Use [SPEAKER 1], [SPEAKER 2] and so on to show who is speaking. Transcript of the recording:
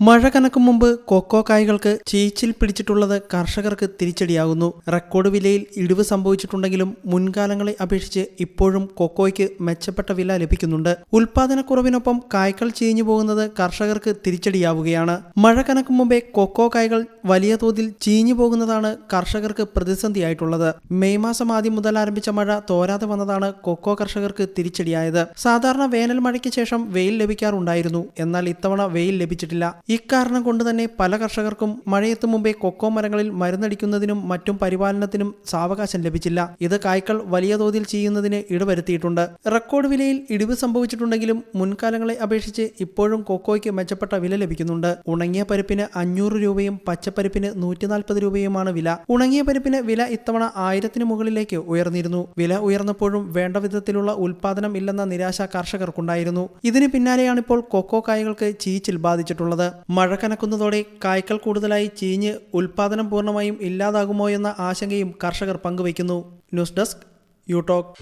[SPEAKER 1] മഴ കനക്കും മുമ്പ് കൊക്കോ കായ്കൾക്ക് ചീച്ചിൽ പിടിച്ചിട്ടുള്ളത് കർഷകർക്ക് തിരിച്ചടിയാകുന്നു. റെക്കോർഡ് വിലയിൽ ഇടിവ് സംഭവിച്ചിട്ടുണ്ടെങ്കിലും മുൻകാലങ്ങളെ അപേക്ഷിച്ച് ഇപ്പോഴും കൊക്കോയ്ക്ക് മെച്ചപ്പെട്ട വില ലഭിക്കുന്നുണ്ട്. ഉൽപാദനക്കുറവിനൊപ്പം കായ്കൾ ചീഞ്ഞു പോകുന്നത് കർഷകർക്ക് തിരിച്ചടിയാവുകയാണ്. മഴ കനക്കും മുമ്പേ കൊക്കോ കായ്കൾ വലിയ തോതിൽ ചീഞ്ഞു പോകുന്നതാണ് കർഷകർക്ക് പ്രതിസന്ധിയായിട്ടുള്ളത്. മെയ് മാസം ആദ്യം മുതൽ ആരംഭിച്ച മഴ തോരാതെ വന്നതാണ് കൊക്കോ കർഷകർക്ക് തിരിച്ചടിയായത്. സാധാരണ വേനൽ മഴയ്ക്ക് ശേഷം വെയിൽ ലഭിക്കാറുണ്ടായിരുന്നു. എന്നാൽ ഇത്തവണ വെയിൽ ലഭിച്ചിട്ടില്ല. ഇക്കാരണം കൊണ്ട് തന്നെ പല കർഷകർക്കും മഴയെത്തും മുമ്പേ കൊക്കോ മരങ്ങളിൽ മരുന്നടിക്കുന്നതിനും മറ്റും പരിപാലനത്തിനും സാവകാശം ലഭിച്ചില്ല. ഇത് കായ്ക്കൾ വലിയ തോതിൽ ചെയ്യുന്നതിന് ഇടവരുത്തിയിട്ടുണ്ട്. റെക്കോർഡ് വിലയിൽ ഇടിവ് സംഭവിച്ചിട്ടുണ്ടെങ്കിലും മുൻകാലങ്ങളെ അപേക്ഷിച്ച് ഇപ്പോഴും കൊക്കോയ്ക്ക് മെച്ചപ്പെട്ട വില ലഭിക്കുന്നുണ്ട്. ഉണങ്ങിയ പരിപ്പിന് അഞ്ഞൂറ് രൂപയും പച്ചപ്പരിപ്പിന് നൂറ്റി നാൽപ്പത് രൂപയുമാണ് വില. ഉണങ്ങിയ പരിപ്പിന് വില ഇത്തവണ ആയിരത്തിന് മുകളിലേക്ക് ഉയർന്നിരുന്നു. വില ഉയർന്നപ്പോഴും വേണ്ട വിധത്തിലുള്ള ഉൽപാദനം ഇല്ലെന്ന നിരാശ കർഷകർക്കുണ്ടായിരുന്നു. ഇതിന് പിന്നാലെയാണിപ്പോൾ കൊക്കോ കായകൾക്ക് ചീച്ചിൽ ബാധിച്ചിട്ടുള്ളത്. മഴ കനക്കുന്നതോടെ കായ്ക്കൽ കൂടുതലായി ചീഞ്ഞ് ഉൽപാദനം പൂർണമായും ഇല്ലാതാകുമോ എന്ന ആശങ്കയും കർഷകർ പങ്കുവയ്ക്കുന്നു. News desk യൂടോക്ക്